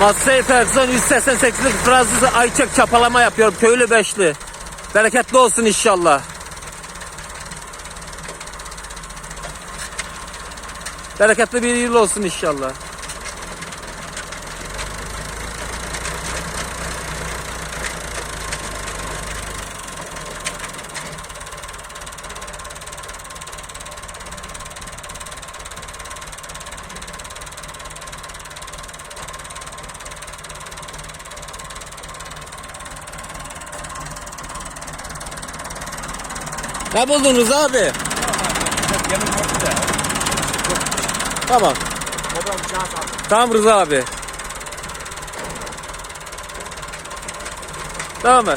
Masayı Ferguson 188'lik Fransız ayçek çapalama yapıyorum. Köylü beşli. Bereketli olsun inşallah. Bereketli bir yıl olsun inşallah. Ne buldunuz abi? Tamam. Tamam Rıza abi. Tamam mı?